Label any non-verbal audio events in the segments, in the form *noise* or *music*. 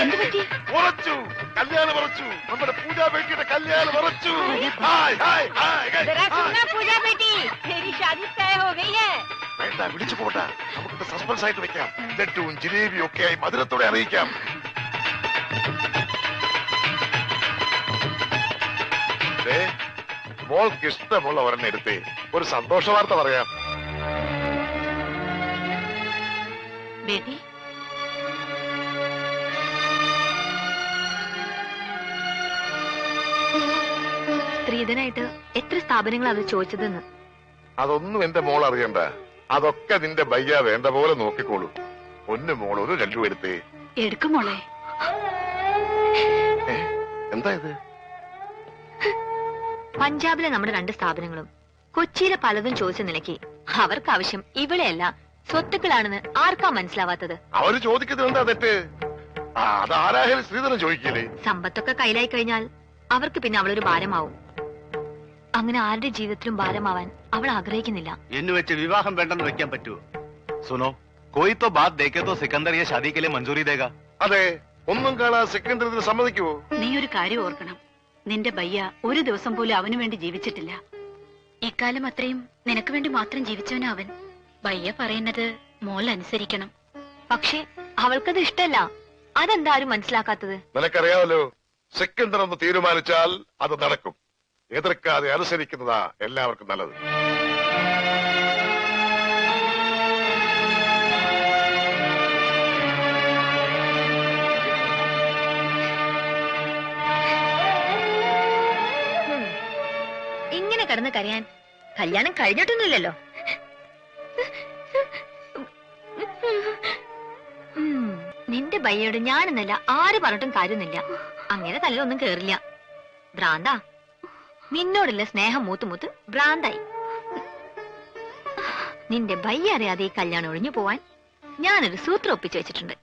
എന്ത് പറ്റി ഉറച്ചു കല്യാണം ഉറച്ചു നമ്മുടെ പൂജാ ബേട്ടിയുടെ കല്യാണം ഉറച്ചു ഹായ് ഹായ് ഹായ് जरा ഹായ്. सुनना पूजा बेटी तेरी शादी तय हो गई है വേണ്ട വിളിച്ചു പോട്ടെ നമുക്ക് സസ്പെൻസ് ആയിട്ട് വെക്കാം ലഡുവും ജിലേബിയും ഒക്കെ ആയി മധുരത്തോടെ അറിയിക്കാം ദേ, മോൾക്ക് ഇഷ്ടമുള്ള ഒരെണ്ണം എടുത്തേ ഒരു സന്തോഷ വാർത്ത പറയാം बेटी സ്ത്രീധനായിട്ട് എത്ര സ്ഥാപനങ്ങൾ അത് ചോദിച്ചതെന്ന്? അതൊന്നും എന്റെ മോൾ അറിയണ്ട. അതൊക്കെ നിന്റെ ബയ്യ വേണ്ട പോലെ നോക്കിക്കോളൂ. ഒന്ന് മോൾ ഒരു രണ്ടു എടുത്തേ. എടുക്കും മോളെ. എന്താ ഇത്? പഞ്ചാബിലെ നമ്മുടെ രണ്ട് സ്ഥാപനങ്ങളും കൊച്ചിയിലെ പലതും ചോദിച്ച നിലയ്ക്ക് അവർക്ക് ആവശ്യം ഇവിടെയല്ല സ്വത്തുക്കളാണെന്ന് ആർക്കാ മനസ്സിലാവാത്തത്? അവർ ചോദിക്കുന്നത് എന്താ തെറ്റ്? ആ അതാരായാലും ശ്രീധരൻ ചോദിക്കില്ലേ? സമ്പത്തൊക്കെ കയ്യിലായി കഴിഞ്ഞാൽ അവർക്ക് പിന്നെ അവളൊരു ഭാരമാവും. അങ്ങനെ ആരുടെ ജീവിതത്തിലും ബാലമാവാൻ അവൾ ആഗ്രഹിക്കുന്നില്ല. എന്ന് വെച്ച് വിവാഹം വേണ്ടെന്ന് വെക്കാൻ പറ്റുമോ സുനോ കോയിത്തോ തോ ബാത് ദേക്കേ തോ സിക്കന്ദർ യെ മഞ്ജൂരി ദേഗാ. അതെ ഒന്നും കാണാ സിക്കന്ദർ സമ്മതിക്കുമോ നീ ഒരു കാര്യം ഓർക്കണം. നിന്റെ ബയ്യ ഒരു ദിവസം പോലും അവനു വേണ്ടി ജീവിച്ചിട്ടില്ല. എക്കാലം അത്രയും നിനക്ക് വേണ്ടി മാത്രം ജീവിച്ചവനാ അവൻ. ബയ്യ പറയുന്നത് മോൾ അനുസരിക്കണം. പക്ഷേ അവൾക്കത് ഇഷ്ടല്ല. അതെന്താരും മനസ്സിലാക്കാത്തത്? നിനക്കറിയാമല്ലോ സിക്കന്ദർ ഒന്ന് തീരുമാനിച്ചാൽ അത് നടക്കും. എതിർക്കാതെ അനുസരിക്കുന്നതാ എല്ലാവർക്കും നല്ലത്. ഇങ്ങനെ കിടന്ന് കരയാൻ കല്യാണം കഴിഞ്ഞിട്ടൊന്നുമില്ലല്ലോ. നിന്റെ ബയ്യോട് ഞാനെന്നല്ല ആര് പറഞ്ഞിട്ടും കാര്യമൊന്നുമില്ല. അങ്ങനെ തലയിലൊന്നും കേറില്ല. ഭ്രാന്താ. നിന്നോടുള്ള സ്നേഹം മൂത്ത് മൂത്ത് ഭ്രാന്തായി. നിന്റെ ഭയ്യ അറിയാതെ ഈ കല്യാണം ഒഴിഞ്ഞു പോവാൻ ഞാനൊരു സൂത്രം ഒപ്പിച്ചു വെച്ചിട്ടുണ്ട്.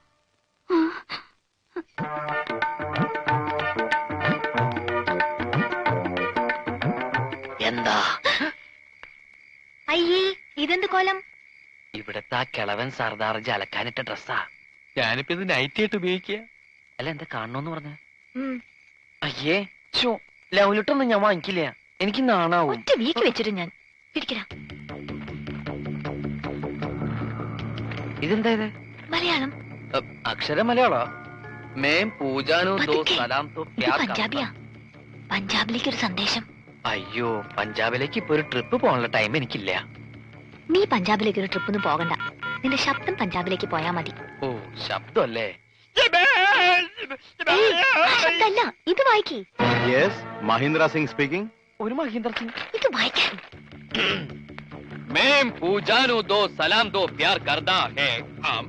എന്താ? അയ്യേ ഇതെന്ത് കോലം? ഇവിടത്തെ ആ കിളവൻ സർദാർ അലക്കാനിട്ട ഡ്രസ്സാ. ഞാനിപ്പോ ഇത് നൈറ്റ് ആയിട്ട് ഉപയോഗിക്കുക. അല്ല എന്താ കാണണോന്ന് പറഞ്ഞ? അയ്യേ ചോ ലൗലിട്ടൊന്നും ഞാൻ വാങ്ങിക്കില്ല. എനിക്ക് നാണാവും. ഒറ്റ വീക്ക് വെച്ചിട്ട് ഞാൻ പിടിക്കടാ ഇതെന്താ ഇത്? മലയാളം. അക്ഷരം മലയാളോ? മേം പൂജാനു ദോ പതുക്കെ. സലാം തോ ഇത് ക്യാ പഞ്ചാബിയാ. പഞ്ചാബിലേക്ക് ഒരു സന്ദേശം. അയ്യോ പഞ്ചാബിലേക്ക് ഇപ്പൊ ഒരു ട്രിപ്പ് പോകാനുള്ള ടൈം എനിക്കില്ല. നീ പഞ്ചാബിലേക്ക് ഒരു ട്രിപ്പ് ഒന്നും പോകണ്ട. നിന്റെ ശബ്ദം പഞ്ചാബിലേക്ക് പോയാ മതി. ഓ ശബ്ദമല്ലേ അല്ലേ? ശബ്ദമല്ല ഇത് വായിക്കേ. यस महिंद्रा सिंह स्पीकिंग ഒരു മഹീന്ദ്ര സിംഗ് ഇത് വായിക്കാൻ मैं पूजानु दो सलाम दो प्यार करदा है हम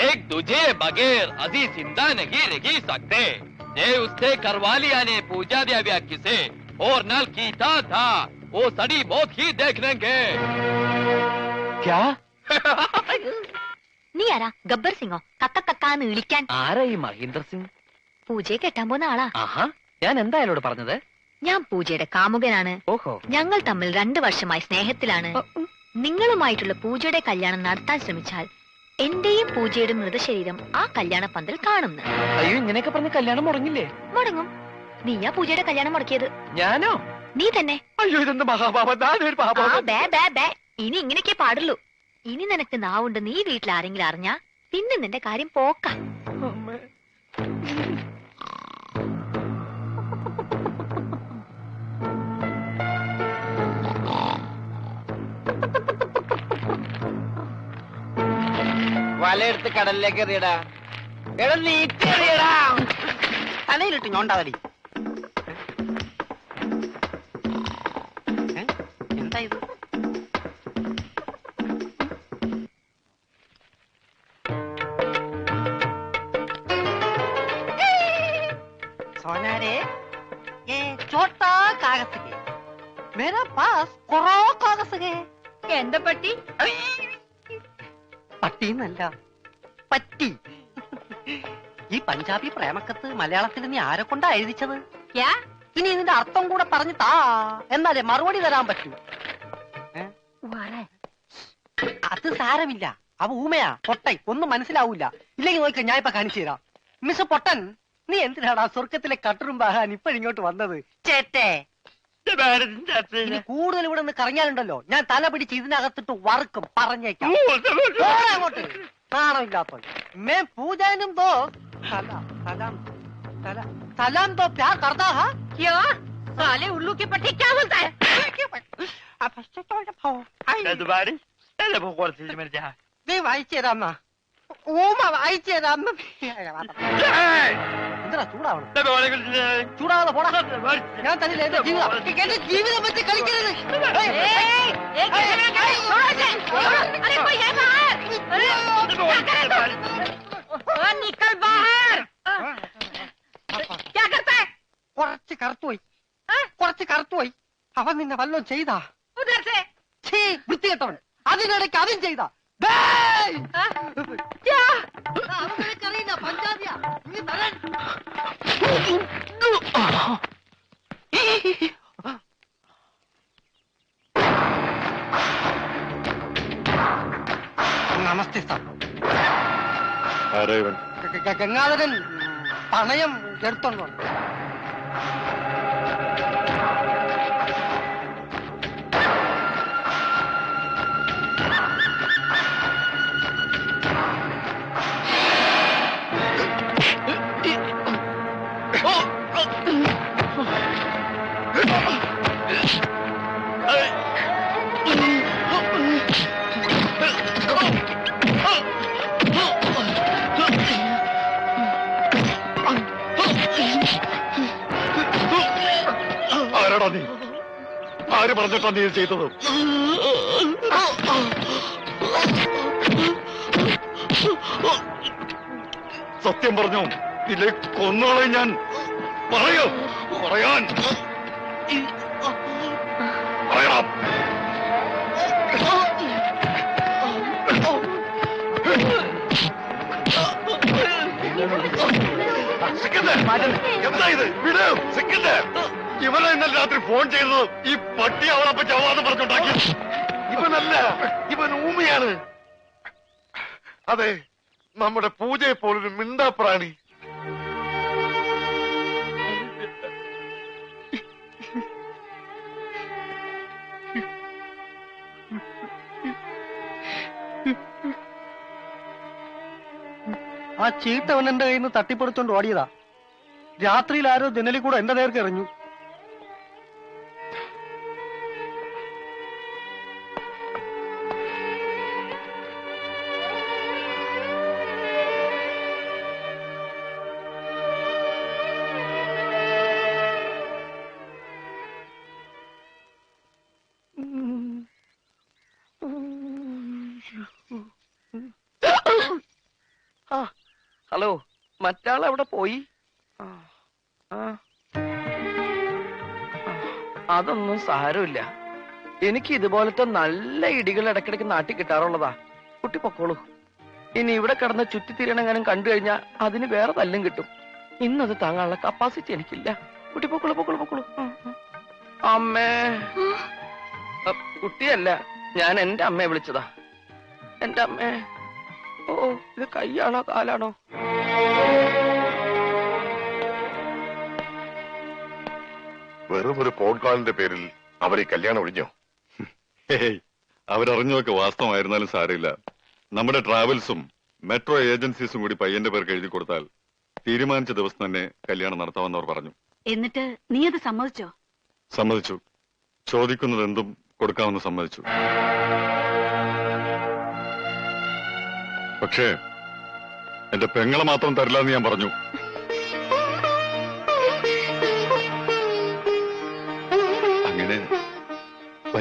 एक दूजे बगैर अजी जिंदा नहीं रह सकते ये उससे करवा लिया ने पूजा दिया व्या किसे और नल कीता था वो सड़ी मौत ही देख लेंगे ക്യാ *laughs* നീ ആരാ ഗബ്ബർ സിംഗോ കക്ക കക്കാന്ന് വിളിക്കാൻ ആരാ ഈ മഹീന്ദ്ര സിംഗ് പൂജയെ കെട്ടാൻ പോകുന്ന ആളാ ആഹാ ഞാൻ എന്താ അയാളോട് പറഞ്ഞത്? ഞാൻ പൂജയുടെ കാമുകനാണ്. ഓഹോ. ഞങ്ങൾ തമ്മിൽ രണ്ടു വർഷമായി സ്നേഹത്തിലാണ്. നിങ്ങളുമായിട്ടുള്ള പൂജയുടെ കല്യാണം നടത്താൻ ശ്രമിച്ചാൽ എന്റെയും പൂജയുടെ മൃതശരീരം ആ കല്യാണ പന്തൽ കാണുന്നു. അയ്യോ ഇങ്ങനെയൊക്കെ പറഞ്ഞ് കല്യാണം മുടങ്ങില്ലേ? മുടങ്ങും. നീയാ പൂജയുടെ കല്യാണം മുടക്കിയത്. ഞാനോ? നീ തന്നെ. അയ്യോ ഇതെന്ത് മഹാപാപം. ഇനി ഇങ്ങനെയൊക്കെ പാടുള്ളൂ. ഇനി നിനക്ക് നാവുണ്ട് നീ വീട്ടിൽ ആരെങ്കിലും അറിഞ്ഞാ പിന്നെ നിന്റെ കാര്യം പോക്കാം. വലയെടുത്ത് കടലിലേക്ക് എറിയടാ എടാ നീട്ടി എറിയടാ തലയിലിട്ട് ഞോണ്ടാതടി ഏ? എന്താ ഇത് सोनारे ये छोटा कागज है मेरा पास करो कागज है എന്താ പറ്റി പട്ടിന്നല്ല പറ്റി. ഈ പഞ്ചാബി പ്രേമക്കത്ത് മലയാളത്തിൽ നീ ആരെ കൊണ്ടാ എഴുതിച്ചത്? യാ ഇനി ഇതിന്റെ അർത്ഥം കൂടെ പറഞ്ഞു താ എന്നാലേ മറുപടി തരാൻ പറ്റൂ? അത് സാരമില്ല. അവ ഊമയാ പൊട്ടൈ ഒന്നും മനസ്സിലാവൂല. ഇല്ലെങ്കിൽ നോക്കാം ഞാൻ ഇപ്പൊ കാണിച്ചു തരാം. മിസ് പൊട്ടൻ നീ എന്തിനാടാ സ്വർഗത്തിലെ കട്ടറും പാകാൻ ഇപ്പൊ ഇപ്പോഴിങ്ങോട്ട് വന്നത്? ചേട്ടേ ഇനി കൂടുതൽ ഇവിടെ നിന്ന് കറങ്ങിയാലുണ്ടല്ലോ ഞാൻ തല പിടിച്ച് ഇതിനകത്തിട്ട് വറുക്കും പറഞ്ഞേക്കാം പോടാ അങ്ങോട്ട് നാണമില്ലാത്ത മേ പൂജാനും ദോ സലാം സലാം സലാം സലാം ദോ പ്യാർ കർത്താ ഹാ क्या साले उल्लू के पट्टे क्या बोलता है നീ വായിച്ചു തരാമ്മ ഊമ വായിച്ചു തരാമ്മ എന്താ ചൂടാവണം ചൂടാവാതെ പോടാ ഞാൻ തന്നില്ല എന്റെ ജീവിതം എന്റെ ജീവിതം വെച്ച് കളിക്കരുത് एक എന്തിനാ ചൂടാവണം ചൂടാവാതെ പോടാ ഞാൻ തന്നില്ല എന്റെ ജീവിതം എന്റെ ജീവിതം വെച്ച് കളിക്കരുത് കുറച്ച് കറുത്തുപോയി കുറച്ച് കറുത്തുപോയി അവൻ നിന്നെ വല്ലതും ചെയ്താ വൃത്തി കെട്ടവൻ അതിനിടയ്ക്ക് അതും ചെയ്താ പഞ്ചാബിയാ നീ തരാൻ നമസ്തേ സാർ ഗംഗാധരൻ പണയം എടുത്തോണ്ട് ആരാടാ നീ? ആര് പറഞ്ഞിട്ടാ നീ ഇത് ചെയ്തത്? സത്യം പറഞ്ഞു ഇല്ലേ കൊന്നോളെ ഞാൻ. പറയോ പറയാൻ. എന്താ ഇത്? വിട്. സിക്കന്ദർ. ഇവനെ ഇന്നലെ രാത്രി ഫോൺ ചെയ്തത് ഈ പട്ടി അവളെ ചവാന്ന് പറഞ്ഞുണ്ടാക്കി ഇവനല്ല ഇവൻ ഊമയാണ്. അതെ നമ്മുടെ പൂജയെ പോലൊരു മിണ്ടാപ്രാണി ആ ചീട്ടവൻ എന്റെ കയ്യിൽ നിന്ന് തട്ടിപ്പറിച്ചോണ്ട് ഓടിയതാ. രാത്രിയിൽ ആരോ ജനലിൽ കൂടെ എന്റെ നേർക്ക് എറിഞ്ഞു. ആ മറ്റാൾ അവിടെ പോയി അതൊന്നും സാരമില്ല. എനിക്ക് ഇതുപോലത്തെ നല്ല ഇടികൾ ഇടയ്ക്കിടയ്ക്ക് നാട്ടിൽ കിട്ടാറുള്ളതാ. കുട്ടി പൊക്കോളൂ. ഇനി ഇവിടെ കിടന്ന് ചുറ്റിത്തിരിയണെങ്ങാനും കണ്ടു കഴിഞ്ഞാൽ അതിന് വേറെ തല്ലും കിട്ടും. ഇന്നത് താങ്ങാനുള്ള കപ്പാസിറ്റി എനിക്കില്ല. കുട്ടി പൊക്കോളൂ പൊക്കോളൂ പൊക്കോളൂ. അമ്മേ. കുട്ടിയല്ല ഞാൻ എന്റെ അമ്മയെ വിളിച്ചതാ. എന്റെ അമ്മേ. ഓ ഇത് കൈയാണോ കാലാണോ? വെറും ഒരു ഫോൺ കോളിന്റെ പേരിൽ അവർ ഈ കല്യാണം ഒഴിഞ്ഞോ? അവരറിഞ്ഞതൊക്കെ വാസ്തവമായിരുന്നാലും സാരമില്ല. നമ്മുടെ ട്രാവൽസും മെട്രോ ഏജൻസീസും കൂടി പയ്യന്റെ പേർക്ക് എഴുതി കൊടുത്താൽ തീരുമാനിച്ച ദിവസം തന്നെ കല്യാണം നടത്താമെന്ന് അവർ പറഞ്ഞു. എന്നിട്ട് നീ അത് സമ്മതിച്ചോ? സമ്മതിച്ചു. ചോദിക്കുന്നത് എന്തും കൊടുക്കാമെന്ന് സമ്മതിച്ചു. പക്ഷേ എന്റെ പെങ്ങളെ മാത്രം തരില്ല എന്ന് ഞാൻ പറഞ്ഞു.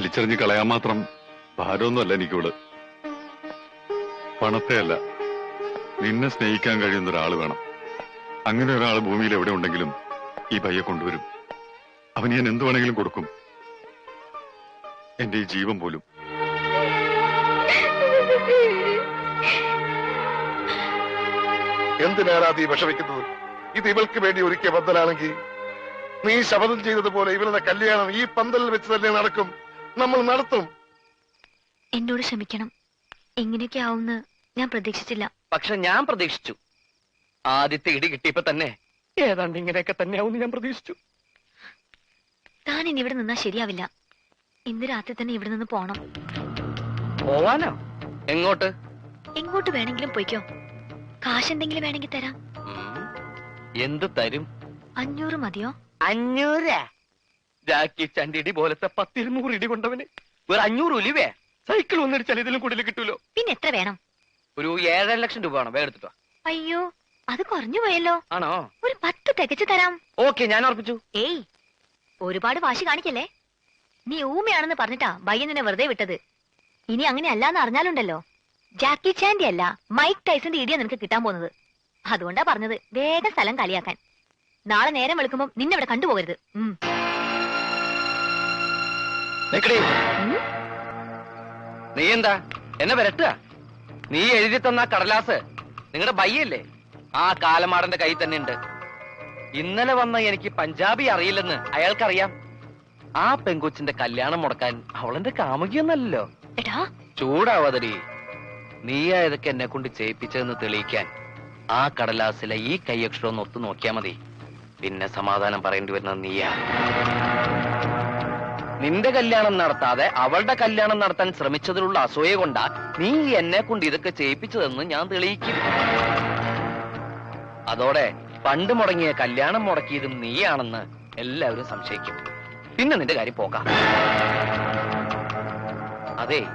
വലിച്ചെറിഞ്ഞ് കളയാൻ മാത്രം ഭാരമൊന്നുമല്ല എനിക്കിവിടെ. പണത്തെ അല്ല നിന്നെ സ്നേഹിക്കാൻ കഴിയുന്ന ഒരാൾ വേണം. അങ്ങനെ ഒരാൾ ഭൂമിയിൽ എവിടെ ഉണ്ടെങ്കിലും ഈ പയ്യെ കൊണ്ടുവരും. അവൻ ഞാൻ എന്ത് വേണമെങ്കിലും കൊടുക്കും. എന്റെ ഈ ജീവൻ പോലും. എന്തിനാണ് ഈ വിഷമിക്കുന്നത്? ഇത് ഇവൾക്ക് വേണ്ടി ഒരുക്കിയ പന്തലാണെങ്കിൽ നീ ശപഥം ചെയ്തതുപോലെ ഇവരുടെ കല്യാണം ഈ പന്തലിൽ വെച്ച് തന്നെ നടക്കും. നമ്മൾ നടത്തും. എന്നോട് ക്ഷമിക്കണം. ഇങ്ങനെയൊക്കെ ആവുമെന്ന് ഞാൻ പ്രതീക്ഷിച്ചില്ല. പക്ഷെ ഞാൻ പ്രതീക്ഷിച്ചു. ആദ്യത്തെ ഇടി കിട്ടിയപ്പോ തന്നെ ഏതാണ്ട് ഇങ്ങനെയൊക്കെ തന്നെയാവും ഞാൻ പ്രതീക്ഷിച്ചു. താൻ ഇനി ഇവിടെ നിന്നാ ശരിയാവില്ല. ഇന്ന് രാത്രി തന്നെ ഇവിടെ നിന്ന് പോണം. പോവാനോ? എങ്ങോട്ട്? എങ്ങോട്ട് വേണമെങ്കിലും പോയിക്കോ. കാശ് എന്തെങ്കിലും വേണമെങ്കിൽ തരാം. എന്ത് തരും? അഞ്ഞൂറ് മതിയോ? അഞ്ഞൂറ്? ജാക്കി ചണ്ടിടി പോലത്തെ പത്തിരുന്നൂറ് ഇടി കൊണ്ടവന്. ഒരു അഞ്ഞൂറ് ഒലിവേ സൈക്കിൾ ഒന്നടിച്ചാൽ ഇതിലും കൂടുതൽ കിട്ടൂലോ? പിന്നെ എത്ര വേണം? ഒരു ഏഴര ലക്ഷം രൂപ വേണം. വേഗം അയ്യോ അത് കുറഞ്ഞു പോയല്ലോ. ആണോ? ഒരു പത്ത് തികച്ചു തരാം. ഓക്കെ ഞാൻ ഉറപ്പിച്ചു. ഏയ് ഒരുപാട് വാശി കാണിക്കല്ലേ? നീ ഊമയാണെന്ന് പറഞ്ഞിട്ടാ ബയ്യനെ വെറുതെ വിട്ടത്. ഇനി അങ്ങനെ അല്ലാന്ന് അറിഞ്ഞാലുണ്ടല്ലോ. ജാക്കി ചാൻഡി അല്ല മൈക്ക് ടൈസന്റെ ഇടിയാ നിനക്ക് കിട്ടാൻ പോകുന്നത്. അതുകൊണ്ടാ പറഞ്ഞത് വേഗം സ്ഥലം കളിയാക്കാൻ നാളെ നേരം വെളുക്കുമ്പോൾ നിന്നെ ഇവിടെ കണ്ടുപോകരുത്. ഉം? നീ എന്താ എന്നെ വരട്ടുക? നീ എഴുതി തന്ന കടലാസ് നിങ്ങളുടെ ബയ്യല്ലേ? ആ കാലമാടന്റെ കൈ തന്നെ ഉണ്ട് ഇന്നലെ വന്ന എനിക്ക് പഞ്ചാബി അറിയില്ലെന്ന് അയാൾക്കറിയാം. ആ പെങ്കൊച്ചിന്റെ കല്യാണം മുടക്കാൻ അവളെന്റെ കാമുകിയൊന്നല്ലോ ചൂടാവാതടി. നീയാ ഇതൊക്കെ എന്നെ കൊണ്ട് ചെയ്യിപ്പിച്ചതെന്ന് തെളിയിക്കാൻ ആ കടലാസിലെ ഈ കൈയക്ഷരം ഒന്ന് ഒത്തു നോക്കിയാ മതി. പിന്നെ സമാധാനം പറയേണ്ടി വരുന്നത് നീയാ. നിന്റെ കല്യാണം നടത്താതെ അവളുടെ കല്യാണം നടത്താൻ ശ്രമിച്ചതിലുള്ള അസൂയ കൊണ്ടാ നീ എന്നെ കൊണ്ട് ഇതൊക്കെ ചെയ്യിപ്പിച്ചതെന്ന് ഞാൻ തെളിയിക്കും അതോടെ പണ്ട് മുടങ്ങിയ കല്യാണം മുടക്കിയതും നീയാണെന്ന് എല്ലാവരും സംശയിക്കും. പിന്നെ നിന്റെ കാര്യം പോകാം. അതെ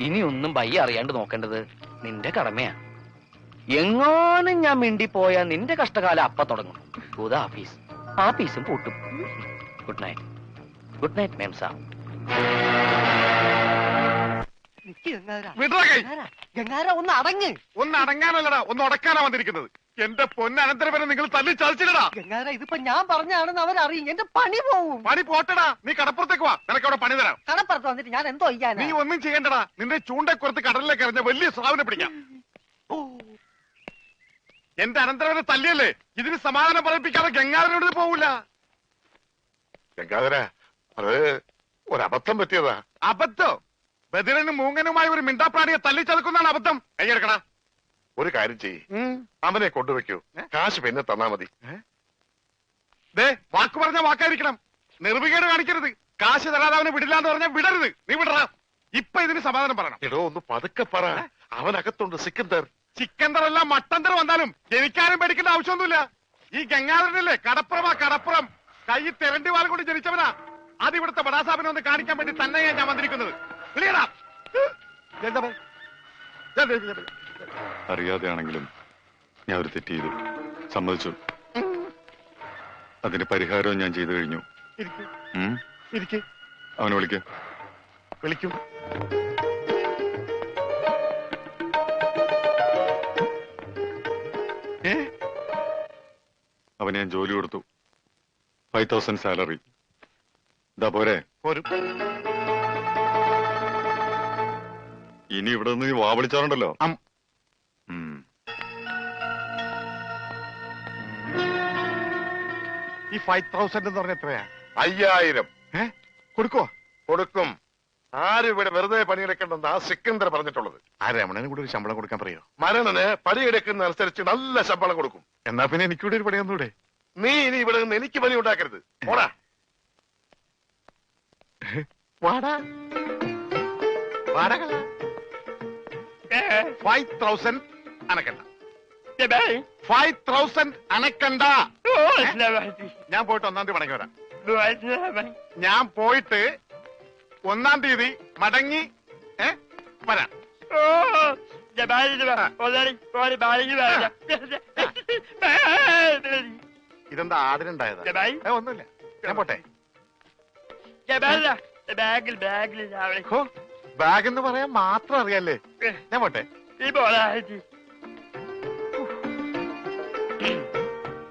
ഇനി ഒന്നും ബയ്യ അറിയാണ്ട് നോക്കേണ്ടത് നിന്റെ കടമയാ. എങ്ങാനും ഞാൻ മിണ്ടി നിന്റെ കഷ്ടകാലം അപ്പ തുടങ്ങും. ഗുദ ആഫീസ് ആഫീസും പൂട്ടും. Good night good night ma'am sir നിക്ക് ഗംഗാര വിടറ കൈ ഗംഗാര, ഗംഗാര ഒന്ന് അടങ്ങ്. ഒന്ന് അടങ്ങാനല്ലടാ ഒന്ന് ഉടക്കാനാ വന്നിരിക്കുന്നത്. എന്റെ പൊന്നനന്തരവനെ നിങ്ങൾ തല്ലി ചതിച്ചില്ലടാ. ഗംഗാര ഇതിപ്പോ ഞാൻ പറഞ്ഞാണെന്ന് അവരറിയും. എന്റെ പണി പോവും. പണി പോട്ടടാ. നീ കടപ്പുറത്തേക്ക് വാ. നിനക്ക് അവിടെ പണി തരാം. കടപ്പുറത്ത് വന്നിട്ട് ഞാൻ എന്തോ ചെയ്യാനാ? നീ ഒന്നും ചെയ്യണ്ടടാ. നിന്റെ ചൂണ്ടക്കുറത്ത് കടലിലേക്ക് എറിഞ്ഞ വലിയ സ്രാവിനെ പിടിക്കാം. എന്റെ അനന്തരവനെ തല്ലിയല്ലേ? ഇതിന് സമാധാനം പറയിപ്പിക്കാതെ ഗംഗാധരനോട് പോവില്ല ഗംഗാധര അത് ഒരബദ്ധം പറ്റിയതാ. അബദ്ധം? ബദിരനും മൂങ്ങനുമായി ഒരു മിണ്ടാപ്രാണിയെ തല്ലിച്ചതക്കുന്നതാണ് അബദ്ധം. കൈയെടുക്കണ ഒരു കാര്യം ചെയ്യ്. അവനെ കൊണ്ടുവെക്കൂ കാശ് പിന്നെ തന്നാ മതി. ദേ വാക്ക് പറഞ്ഞ വാക്കായിരിക്കണം. നിർവികേട് കാണിക്കരുത്. കാശ് തരാതെ അവനെ വിടില്ല എന്ന് പറഞ്ഞാൽ വിടരുത്. നീ വിടറ. ഇപ്പൊ ഇതിന് സമാധാനം പറയണം. എടോ ഒന്ന് പതുക്കെ പറ. അവനകത്തുണ്ട് സിക്കന്ദർ. അല്ല മട്ടന്തർ വന്നാലും ജനിക്കാനും പേടിക്കേണ്ട ആവശ്യമൊന്നുമില്ല. ഈ ഗംഗാധരനല്ലേ? കടപ്പുറമാ കടപ്പുറം കൈ തെരണ്ടി വാൽ കൊണ്ട് ജനിച്ചവനാ. അത് ഇവിടുത്തെ ബടാസാബിനെ ഒന്ന് കാണിക്കാൻ വേണ്ടി തന്നെയാ ഞാൻ വന്നിരിക്കുന്നത്. ദേ- അറിയാതെയാണെങ്കിലും ഞാൻ ഒരു തെറ്റ് ചെയ്തു. സമ്മതിച്ചു. അതിന് പരിഹാരവും ഞാൻ ചെയ്തു കഴിഞ്ഞു? അവനെ വിളിക്ക. വിളിക്കും. അവന് ഞാൻ ജോലി കൊടുത്തു. ഫൈവ് തൗസൻഡ് സാലറി പോരെ? ഇനി ഇവിടെ നിന്ന് നീ വാ വിളിച്ചാറുണ്ടല്ലോ. അം. ഉം. ഈ ഫൈവ് തൗസൻഡ് എന്ന് പറഞ്ഞ എത്രയാ? അയ്യായിരം. ഏ? കൊടുക്കോ? കൊടുക്കും. ആരും ഇവിടെ വെറുതെ പണിയെടുക്കണ്ടെന്ന് ആ സിക്കന്ദർ പറഞ്ഞിട്ടുള്ളത്. ആ രമണന് കൂടെ ഒരു ശമ്പളം കൊടുക്കാൻ പറയോ? മരണന് പണിയെടുക്കുന്ന അനുസരിച്ച് നല്ല ശമ്പളം കൊടുക്കും. എന്നാ പിന്നെ എനിക്കൂടെ ഒരു പണി തന്നൂടെ നീ ഇനി ഇവിടെ നിന്ന് എനിക്ക് പണി ഉണ്ടാക്കരുത്. പോടാ. വാടാ. വാടകള. ഫൈവ് തൗസൻഡ് അനക്കണ്ട. ഫൈവ് തൗസൻഡ് അനക്കണ്ട. ഞാൻ പോയിട്ട് ഒന്നാം തീയതി മടങ്ങി വരാം ഞാൻ പോയിട്ട് ഒന്നാം തീയതി മടങ്ങി വരാം. ഇതെന്താ ആടിനുണ്ടായതാ ഒന്നുമില്ല. ഞാൻ പോട്ടെ. ബാഗിൽ ബാഗ് എന്ന് പറയാൻ മാത്രം അറിയാല്ലേ? ഞാൻ പോട്ടെ. ഈ പോലെ